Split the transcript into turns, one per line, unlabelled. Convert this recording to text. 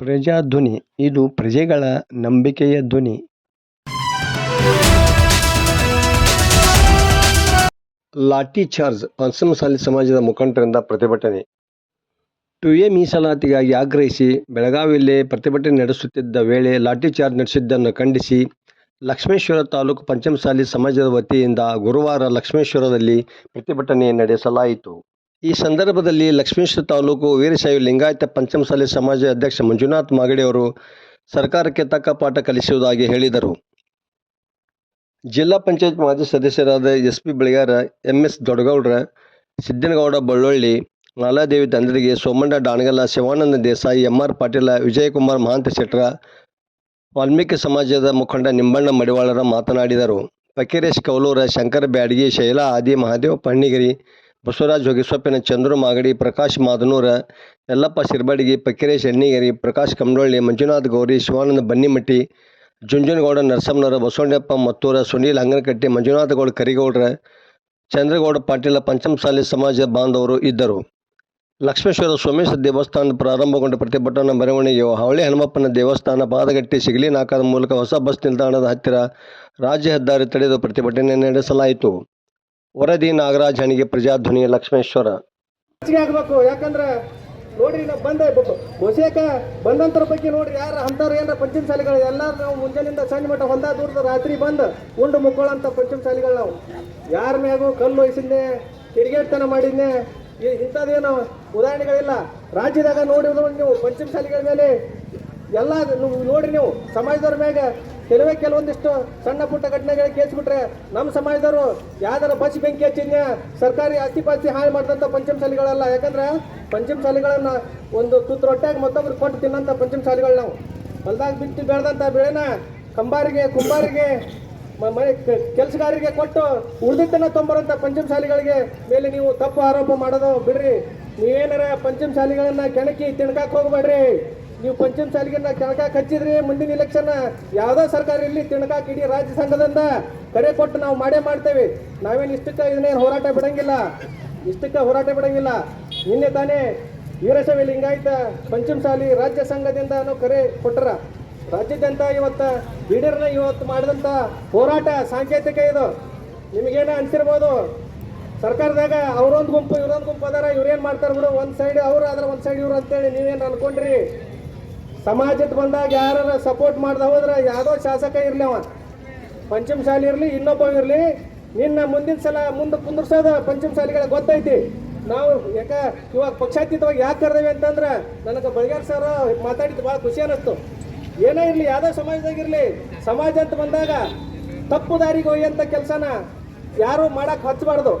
ಪ್ರಜಾಧ್ವನಿ, ಇದು ಪ್ರಜೆಗಳ ನಂಬಿಕೆಯ ಧ್ವನಿ. ಲಾಠಿ ಚಾರ್ಜ್ ಪಂಚಮಸಾಲಿ ಸಮಾಜದ ಮುಖಂಡರಿಂದ ಪ್ರತಿಭಟನೆ. ಟು ಎ ಮೀಸಲಾತಿಗಾಗಿ ಆಗ್ರಹಿಸಿ ಬೆಳಗಾವಿಯಲ್ಲಿ ಪ್ರತಿಭಟನೆ ನಡೆಸುತ್ತಿದ್ದ ವೇಳೆ ಲಾಠಿ ಚಾರ್ಜ್ ನಡೆಸಿದ್ದನ್ನು ಖಂಡಿಸಿ, ಲಕ್ಷ್ಮೇಶ್ವರ ತಾಲೂಕು ಪಂಚಮಸಾಲಿ ಸಮಾಜದ ವತಿಯಿಂದ ಗುರುವಾರ ಲಕ್ಷ್ಮೇಶ್ವರದಲ್ಲಿ ಪ್ರತಿಭಟನೆ ನಡೆಸಲಾಯಿತು. ಈ ಸಂದರ್ಭದಲ್ಲಿ ಲಕ್ಷ್ಮೇಶ್ವರ ತಾಲೂಕು ವೀರಶೈವ ಲಿಂಗಾಯತ ಪಂಚಮಸಾಲಿ ಸಮಾಜ ಅಧ್ಯಕ್ಷ ಮಂಜುನಾಥ್ ಮಾಗಡಿ ಅವರು ಸರ್ಕಾರಕ್ಕೆ ತಕ್ಕ ಪಾಠ ಕಲಿಸುವುದಾಗಿ ಹೇಳಿದರು. ಜಿಲ್ಲಾ ಪಂಚಾಯತ್ ಮಾಜಿ ಸದಸ್ಯರಾದ S P Belagara M S Dodagoudra Siddanagouda Ballolli Maladevi ತಂದ್ರಿಗೆ Somanna ಡಾಣಗಲ Shivananda Desai, M R Patil, Vijaykumar Mahanta Shettar, Valmiki ಸಮಾಜದ ಮುಖಂಡ ನಿಂಬಣ್ಣ ಮಡಿವಾಳರ ಮಾತನಾಡಿದರು. ಫಕೀರೇಶ್ ಕೌಲೂರ, ಶಂಕರ ಬ್ಯಾಡಗಿ, ಶೈಲಾ, ಆದಿ ಮಹಾದೇವ, ಪಣ್ಣಿಗಿರಿ ಬಸವರಾಜ್ ಹೊಗೆಸೊಪ್ಪಿನ ಚಂದ್ರು ಮಾಗಡಿ ಪ್ರಕಾಶ್ ಮಾದನೂರ, ಯಲ್ಲಪ್ಪ ಶಿರ್ಬಡಗಿ, ಪಕ್ಕಿರೇಶ್ ಎಣ್ಣಿಗೇರಿ, ಪ್ರಕಾಶ್ ಕಮಡೊಳ್ಳಿ ಮಂಜುನಾಥ್ ಗೌರಿ, ಶಿವಾನಂದ ಬನ್ನಿಮಟ್ಟಿ, ಜುಂಜುನಗೌಡ ನರಸಮ್ಮನವರ, ಬಸವಣ್ಣಪ್ಪ ಮತ್ತೂರ, ಸುನೀಲ್ ಹಂಗನಕಟ್ಟಿ ಮಂಜುನಾಥಗೌಡ ಕರಿಗೌಡ್ರ, ಚಂದ್ರಗೌಡ ಪಾಟೀಲ ಪಂಚಮಸಾಲಿ ಸಮಾಜ ಬಾಂಧವರು ಇದ್ದರು. ಲಕ್ಷ್ಮೇಶ್ವರ ಸೋಮೇಶ್ವರ ದೇವಸ್ಥಾನದ ಪ್ರಾರಂಭಗೊಂಡ ಪ್ರತಿಭಟನಾ ಮೆರವಣಿಗೆಯು ಹವಳಿ ಹನುಮಪ್ಪನ ದೇವಸ್ಥಾನ ಪಾದಗಟ್ಟಿ ಸಿಗಲಿ ನಾಕಾದ ಮೂಲಕ ಹೊಸ ಬಸ್ ನಿಲ್ದಾಣದ ಹತ್ತಿರ ರಾಜ್ಯ ಹೆದ್ದಾರಿ ತಡೆದು ಪ್ರತಿಭಟನೆ ನಡೆಸಲಾಯಿತು. ವರದಿ ನಾಗರಾಜ್ ಹಣಿಗೆ ಪ್ರಜಾಧ್ವನಿ ಲಕ್ಷ್ಮೇಶ್ವರ.
ಆಗ್ಬೇಕು, ಯಾಕಂದ್ರೆ ನೋಡ್ರಿ ನಾವು ಬಂದ ಬಹುಶೇಕ ಬಂದಂತರ ಬಗ್ಗೆ ನೋಡ್ರಿ ಯಾರು ಅಂತಾರ ಏನಾರ ಪಂಚಮ ಶಾಲೆಗಳು, ಎಲ್ಲಾರು ನಾವು ಮುಂಜಾನಿಂದ ಸಣ್ಣ ಮಟ್ಟ ಹೊಂದ ದೂರದ ರಾತ್ರಿ ಬಂದು ಉಂಡು ಮುಕ್ಕೊಳ್ಳೋಂಥ ಪಂಚಮ ಶಾಲೆಗಳು ನಾವು. ಯಾರ ಮ್ಯಾಗೂ ಕಲ್ಲು ಒಯ್ಸಿದ್ದೆ ಕಿಡಿಗೇಡ್ತನ ಮಾಡಿದ್ನೆ ಇಂಥದ್ದೇನು ಉದಾಹರಣೆಗಳಿಲ್ಲ. ರಾಜ್ಯದಾಗ ನೋಡಿದ್ರು ನೀವು ಪಂಚಮ ಶಾಲೆಗಳ ಮೇಲೆ ಎಲ್ಲ ನೋಡ್ರಿ ನೀವು, ಸಮಾಜದವ್ರ ಮ್ಯಾಗ ಕೆಲವೇ ಕೆಲವೊಂದಿಷ್ಟು ಸಣ್ಣ ಪುಟ್ಟ ಘಟನೆಗಳಿಗೆ ಕೇಳಿಸ್ಬಿಟ್ರೆ ನಮ್ಮ ಸಮಾಜದವರು ಯಾವ್ದಾರ ಬಸ್ ಬೆಂಕಿ ಹಚ್ಚಿದ್ನ ಸರ್ಕಾರಿ ಆಸ್ತಿ ಪಾಸ್ತಿ ಹಾಳು ಮಾಡಿದಂಥ ಪಂಚಮ ಶಾಲೆಗಳಲ್ಲ. ಯಾಕಂದ್ರೆ ಪಂಚಮ ಶಾಲೆಗಳನ್ನು ಒಂದು ತುತ್ತು ರೊಟ್ಟಾಗಿ ಮತ್ತೊಬ್ರು ಕೊಟ್ಟು ತಿನ್ನಂಥ ಪಂಚಮ ಶಾಲೆಗಳು ನಾವು. ಹೊಲ್ದಾಗ ಬಿಟ್ಟು ಬೆಳೆದಂಥ ಬೆಳೆನ ಕಂಬಾರಿಗೆ, ಕುಂಬಾರಿಗೆ ಮನೆ ಕೆಲಸಗಾರರಿಗೆ ಕೊಟ್ಟು ಉಳಿದಿದ್ದನ್ನ ಪಂಚಮ ಶಾಲೆಗಳಿಗೆ ಮೇಲೆ ನೀವು ತಪ್ಪು ಆರೋಪ ಮಾಡೋದು ಬಿಡ್ರಿ. ನೀವೇನಾರ ಪಂಚಮ ಶಾಲೆಗಳನ್ನು ಕೆಣಕಿ ತಿಣಕಾಕ್ ಹೋಗ್ಬೇಡ್ರಿ. ನೀವು ಪಂಚಮ ಸಾಲಿಗೆ ಕೆಣಕಾಕ್ ಹಚ್ಚಿದ್ರಿ, ಮುಂದಿನ ಇಲೆಕ್ಷನ್ ಯಾವುದೋ ಸರ್ಕಾರ ಇಲ್ಲಿ ತಿಣಕಾಕ್ ಇಡೀ ರಾಜ್ಯ ಸಂಘದಿಂದ ಕರೆ ಕೊಟ್ಟು ನಾವು ಮಾಡೇ ಮಾಡ್ತೇವೆ. ನಾವೇನು ಇಷ್ಟಕ್ಕೆ ಇದನ್ನೇನು ಹೋರಾಟ ಬಿಡಂಗಿಲ್ಲ. ಇಷ್ಟಕ್ಕೆ ಹೋರಾಟ ಬಿಡಂಗಿಲ್ಲ. ನಿನ್ನೆ ತಾನೇ ವೀರಶೈವ ಪಂಚಮ ಸಾಲಿ ರಾಜ್ಯ ಸಂಘದಿಂದ ಕರೆ ಕೊಟ್ಟರ. ರಾಜ್ಯಾದ್ಯಂತ ಇವತ್ತು ಲೀಡರ್ನ ಇವತ್ತು ಮಾಡಿದಂಥ ಹೋರಾಟ ಸಾಂಕೇತಿಕ ಇದು. ನಿಮಗೇನ ಅನಿಸಿರ್ಬೋದು? ಸರ್ಕಾರದಾಗ ಅವ್ರೊಂದು ಗುಂಪು, ಇವ್ರೊಂದು ಗುಂಪು ಅದಾರ, ಇವ್ರೇನು ಮಾಡ್ತಾರೆ ಬಿಡು, ಒಂದು ಸೈಡ್ ಅವ್ರು ಆದ್ರೆ ಒಂದು ಸೈಡ್ ಇವ್ರು ಅಂತೇಳಿ ನೀವೇನು ಅನ್ಕೊಂಡ್ರಿ? ಸಮಾಜದ ಬಂದಾಗ ಯಾರ ಸಪೋರ್ಟ್ ಮಾಡ್ದೆ ಹೋದ್ರೆ ಯಾವುದೋ ಶಾಸಕ ಇರಲಿ ಅವ. ಪಂಚಮ ಶಾಲೆ ಇರಲಿ, ಇನ್ನೊಬ್ಬ ಇರಲಿ, ನಿನ್ನ ಮುಂದಿನ ಸಲ ಮುಂದೆ ಕುಂದ್ರಸೋದು ಪಂಚಮ ಶಾಲೆಗಳ ಗೊತ್ತೈತಿ. ನಾವು ಯಾಕ ಇವಾಗ ಪಕ್ಷಾತೀತವಾಗಿ ಯಾಕೆ ಕರೆದೇವೆ ಅಂತಂದ್ರೆ ನನಗೆ ಬಳಿಗಾರ್ ಸರ್ ಮಾತಾಡಿದ್ದು ಭಾಳ ಖುಷಿ ಅನ್ನಿಸ್ತು. ಏನೇ ಇರಲಿ, ಯಾವುದೋ ಸಮಾಜದಾಗಿರಲಿ ಸಮಾಜ ಅಂತ ಬಂದಾಗ ತಪ್ಪು ದಾರಿಗೆ ಅಂತ ಕೆಲಸನ ಯಾರು ಮಾಡೋಕೆ ಹಚ್ಚಬಾರ್ದು